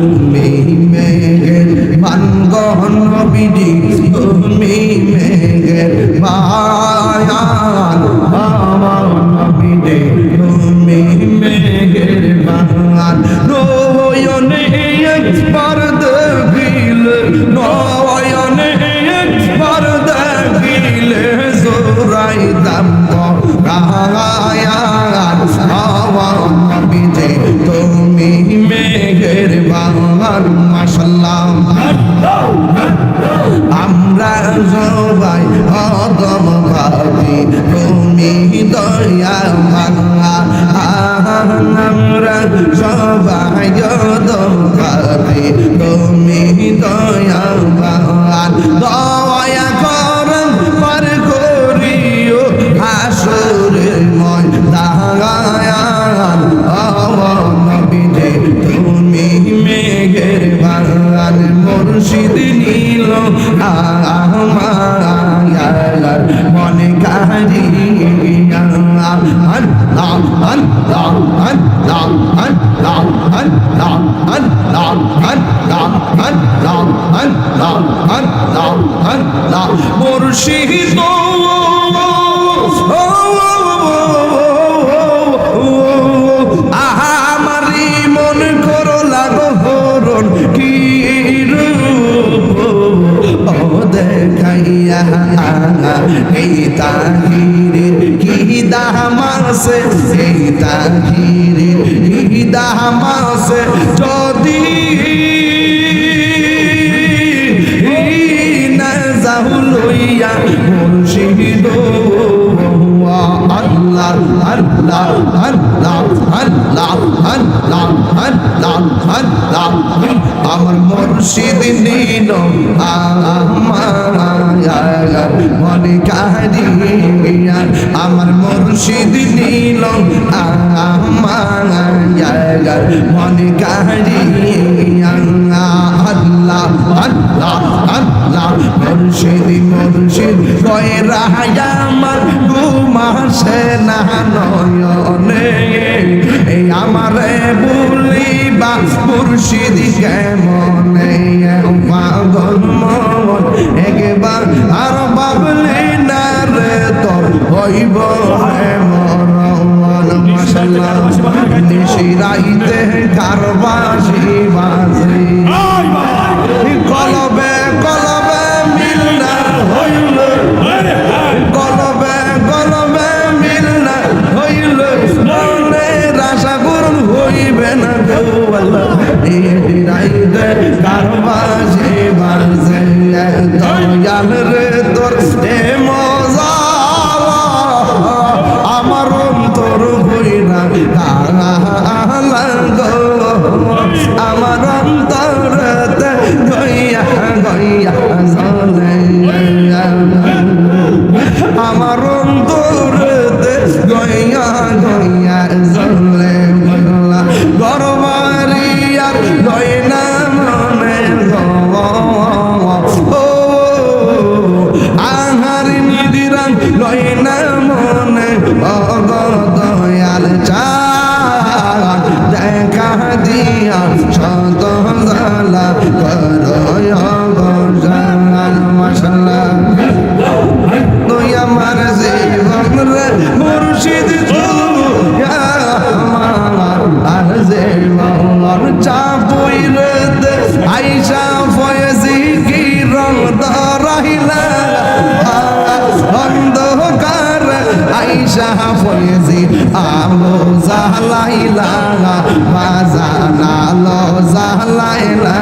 তুমি মেঘের দয়া ভাঙা। আমরা সবাই তুমি দয়া মুর্শিদ আহা আমারি মন করো লাগো হরণ কি দেখাইয়া এই তাহিরে কি দামাসে এই তাহিরে কি দামাসে আমার মুর্শিদ নীল মনে কাহিয়া আমার মুর্শিদ নীল আমার মনে কাহিয়া আল্লাহ আল্লাহ আল্লাহ মুর্শিদ মুর্শিদ কয় রাহায়া আমার ঘুমাসে না নয়নে। এই আমারে বলিবা মুর্শিদ কেমনে? পাগল মন একবার আর বাবলি না রে তোর হইব মরণ। মশলা নিশিরাইতে কারবাসি এ মজা আমার অন্তর কালা গো আমার অন্তরতে আলো জালাইলা বাজানা লো জালাইলা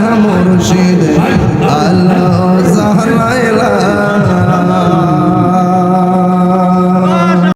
Vamos.